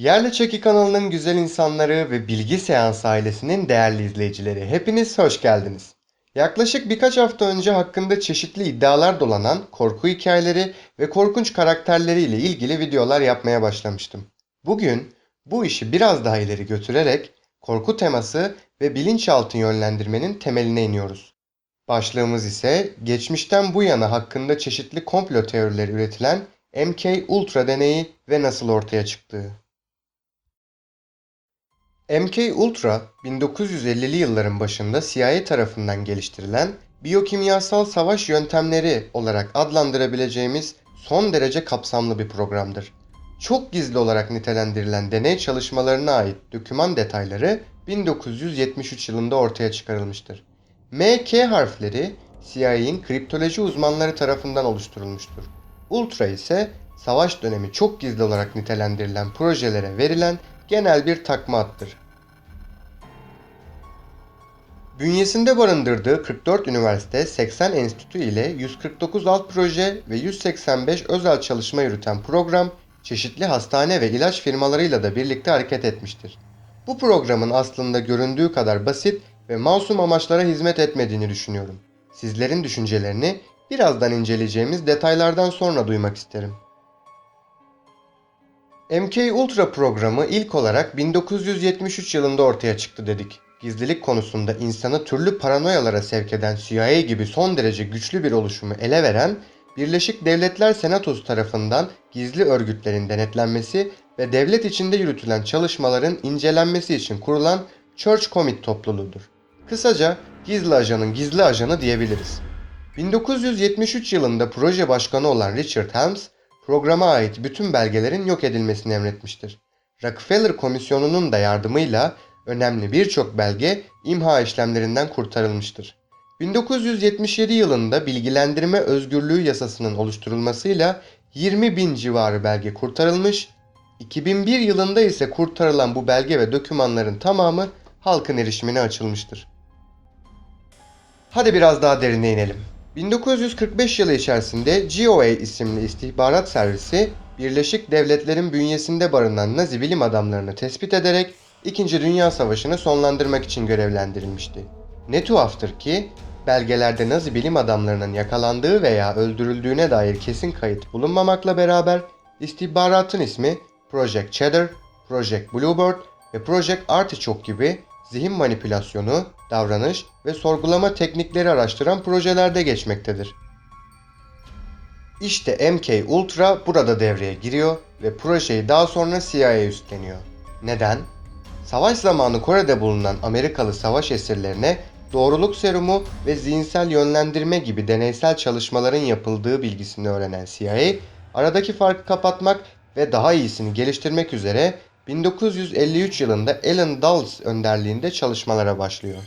Yerli Çeki kanalının güzel insanları ve Bilgi Seans ailesinin değerli izleyicileri hepiniz hoş geldiniz. Yaklaşık birkaç hafta önce hakkında çeşitli iddialar dolanan korku hikayeleri ve korkunç karakterleriyle ilgili videolar yapmaya başlamıştım. Bugün bu işi biraz daha ileri götürerek korku teması ve bilinçaltı yönlendirmenin temeline iniyoruz. Başlığımız ise geçmişten bu yana hakkında çeşitli komplo teorileri üretilen MK Ultra deneyi ve nasıl ortaya çıktığı. MK Ultra 1950'li yılların başında CIA tarafından geliştirilen biyokimyasal savaş yöntemleri olarak adlandırabileceğimiz son derece kapsamlı bir programdır. Çok gizli olarak nitelendirilen deney çalışmalarına ait doküman detayları 1973 yılında ortaya çıkarılmıştır. MK harfleri CIA'in kriptoloji uzmanları tarafından oluşturulmuştur. Ultra ise savaş dönemi çok gizli olarak nitelendirilen projelere verilen genel bir takma addır. Bünyesinde barındırdığı 44 üniversite, 80 enstitü ile 149 alt proje ve 185 özel çalışma yürüten program, çeşitli hastane ve ilaç firmalarıyla da birlikte hareket etmiştir. Bu programın aslında göründüğü kadar basit ve masum amaçlara hizmet etmediğini düşünüyorum. Sizlerin düşüncelerini birazdan inceleyeceğimiz detaylardan sonra duymak isterim. MK Ultra programı ilk olarak 1973 yılında ortaya çıktı dedik. Gizlilik konusunda insanı türlü paranoyalara sevk eden CIA gibi son derece güçlü bir oluşumu ele veren Birleşik Devletler Senatosu tarafından gizli örgütlerin denetlenmesi ve devlet içinde yürütülen çalışmaların incelenmesi için kurulan Church Commit topluluğudur. Kısaca gizli ajanın gizli ajanı diyebiliriz. 1973 yılında proje başkanı olan Richard Helms, programa ait bütün belgelerin yok edilmesini emretmiştir. Rockefeller Komisyonu'nun da yardımıyla önemli birçok belge imha işlemlerinden kurtarılmıştır. 1977 yılında bilgilendirme özgürlüğü yasasının oluşturulmasıyla 20 bin civarı belge kurtarılmış, 2001 yılında ise kurtarılan bu belge ve dokümanların tamamı halkın erişimine açılmıştır. Hadi biraz daha derine inelim. 1945 yılı içerisinde GOA isimli istihbarat servisi Birleşik Devletler'in bünyesinde barınan Nazi bilim adamlarını tespit ederek İkinci Dünya Savaşı'nı sonlandırmak için görevlendirilmişti. Ne tuhaftır ki belgelerde Nazi bilim adamlarının yakalandığı veya öldürüldüğüne dair kesin kayıt bulunmamakla beraber istihbaratın ismi Project Cheddar, Project Bluebird ve Project Artichoke gibi zihin manipülasyonu, davranış ve sorgulama teknikleri araştıran projelerde geçmektedir. İşte MK Ultra burada devreye giriyor ve projeyi daha sonra CIA üstleniyor. Neden? Savaş zamanı Kore'de bulunan Amerikalı savaş esirlerine doğruluk serumu ve zihinsel yönlendirme gibi deneysel çalışmaların yapıldığı bilgisini öğrenen CIA, aradaki farkı kapatmak ve daha iyisini geliştirmek üzere 1953 yılında Alan Dulles önderliğinde çalışmalara başlıyor.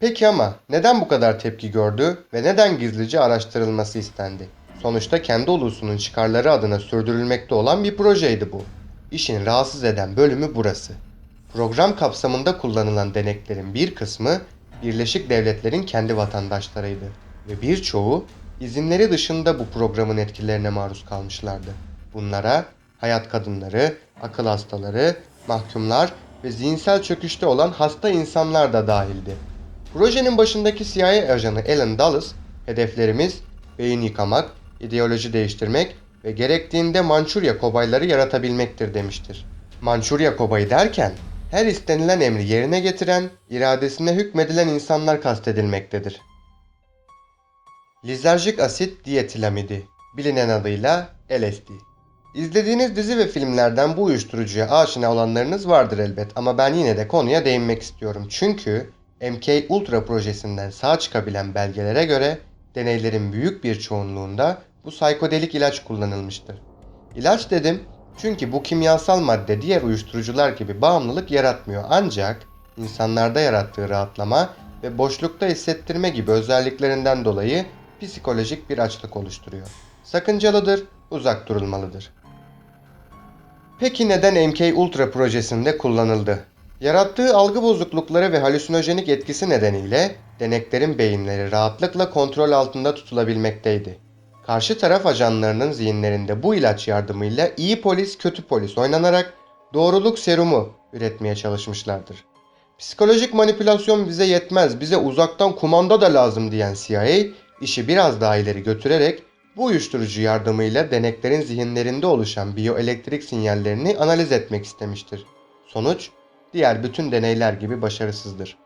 Peki ama neden bu kadar tepki gördü ve neden gizlice araştırılması istendi? Sonuçta kendi ulusunun çıkarları adına sürdürülmekte olan bir projeydi bu. İşin rahatsız eden bölümü burası. Program kapsamında kullanılan deneklerin bir kısmı Birleşik Devletler'in kendi vatandaşlarıydı ve birçoğu izinleri dışında bu programın etkilerine maruz kalmışlardı. Bunlara hayat kadınları, akıl hastaları, mahkumlar ve zihinsel çöküşte olan hasta insanlar da dahildi. Projenin başındaki CIA ajanı Alan Dulles, hedeflerimiz beyin yıkamak, ideoloji değiştirmek ve gerektiğinde Mançurya kobayları yaratabilmektir demiştir. Mançurya kobayı derken her istenilen emri yerine getiren, iradesine hükmedilen insanlar kastedilmektedir. Lizerjik asit diyetilamidi, bilinen adıyla LSD. İzlediğiniz dizi ve filmlerden bu uyuşturucuya aşina olanlarınız vardır elbet ama ben yine de konuya değinmek istiyorum. Çünkü MK Ultra projesinden sağ çıkabilen belgelere göre deneylerin büyük bir çoğunluğunda bu psikodelik ilaç kullanılmıştır. İlaç dedim çünkü bu kimyasal madde diğer uyuşturucular gibi bağımlılık yaratmıyor ancak insanlarda yarattığı rahatlama ve boşlukta hissettirme gibi özelliklerinden dolayı psikolojik bir açlık oluşturuyor. Sakıncalıdır, uzak durulmalıdır. Peki neden MK Ultra projesinde kullanıldı? Yarattığı algı bozuklukları ve halüsinojenik etkisi nedeniyle deneklerin beyinleri rahatlıkla kontrol altında tutulabilmekteydi. karşı taraf ajanlarının zihinlerinde bu ilaç yardımıyla iyi polis kötü polis oynanarak doğruluk serumu üretmeye çalışmışlardır. Psikolojik manipülasyon bize yetmez, bize uzaktan kumanda da lazım diyen CIA, işi biraz daha ileri götürerek bu uyuşturucu yardımıyla deneklerin zihinlerinde oluşan biyoelektrik sinyallerini analiz etmek istemiştir. Sonuç, diğer bütün deneyler gibi başarısızdır.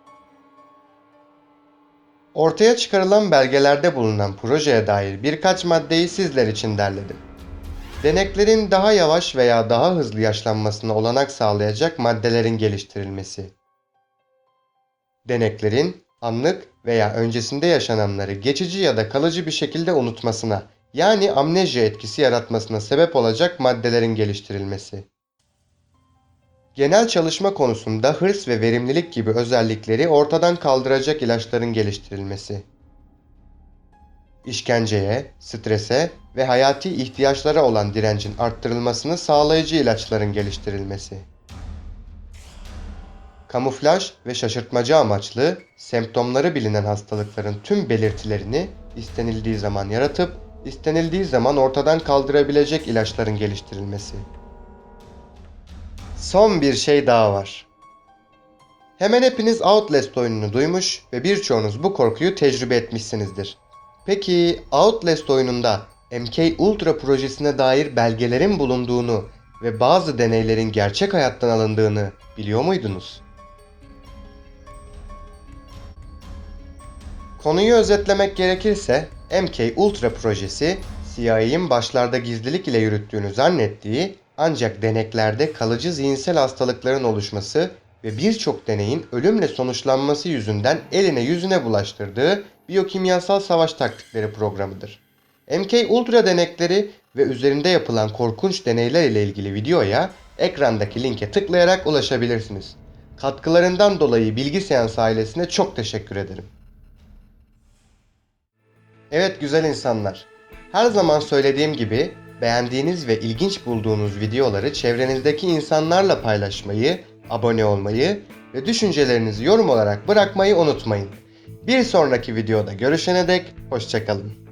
Ortaya çıkarılan belgelerde bulunan projeye dair birkaç maddeyi sizler için derledim. Deneklerin daha yavaş veya daha hızlı yaşlanmasına olanak sağlayacak maddelerin geliştirilmesi. Deneklerin anlık veya öncesinde yaşananları geçici ya da kalıcı bir şekilde unutmasına yani amnezya etkisi yaratmasına sebep olacak maddelerin geliştirilmesi. Genel çalışma konusunda hırs ve verimlilik gibi özellikleri ortadan kaldıracak ilaçların geliştirilmesi. İşkenceye, strese ve hayati ihtiyaçlara olan direncin arttırılmasını sağlayıcı ilaçların geliştirilmesi. Kamuflaj ve şaşırtmacı amaçlı semptomları bilinen hastalıkların tüm belirtilerini istenildiği zaman yaratıp istenildiği zaman ortadan kaldırabilecek ilaçların geliştirilmesi. Son bir şey daha var. Hemen hepiniz Outlast oyununu duymuş ve birçoğunuz bu korkuyu tecrübe etmişsinizdir. Peki Outlast oyununda MK Ultra projesine dair belgelerin bulunduğunu ve bazı deneylerin gerçek hayattan alındığını biliyor muydunuz? Konuyu özetlemek gerekirse MK Ultra projesi CIA'in başlarda gizlilik ile yürüttüğünü zannettiği ancak deneklerde kalıcı zihinsel hastalıkların oluşması ve birçok deneyin ölümle sonuçlanması yüzünden eline yüzüne bulaştırdığı biyokimyasal savaş taktikleri programıdır. MK Ultra denekleri ve üzerinde yapılan korkunç deneyler ile ilgili videoya ekrandaki linke tıklayarak ulaşabilirsiniz. Katkılarından dolayı Bilgi Seans ailesine çok teşekkür ederim. Evet güzel insanlar. Her zaman söylediğim gibi beğendiğiniz ve ilginç bulduğunuz videoları çevrenizdeki insanlarla paylaşmayı, abone olmayı ve düşüncelerinizi yorum olarak bırakmayı unutmayın. Bir sonraki videoda görüşene dek hoşçakalın.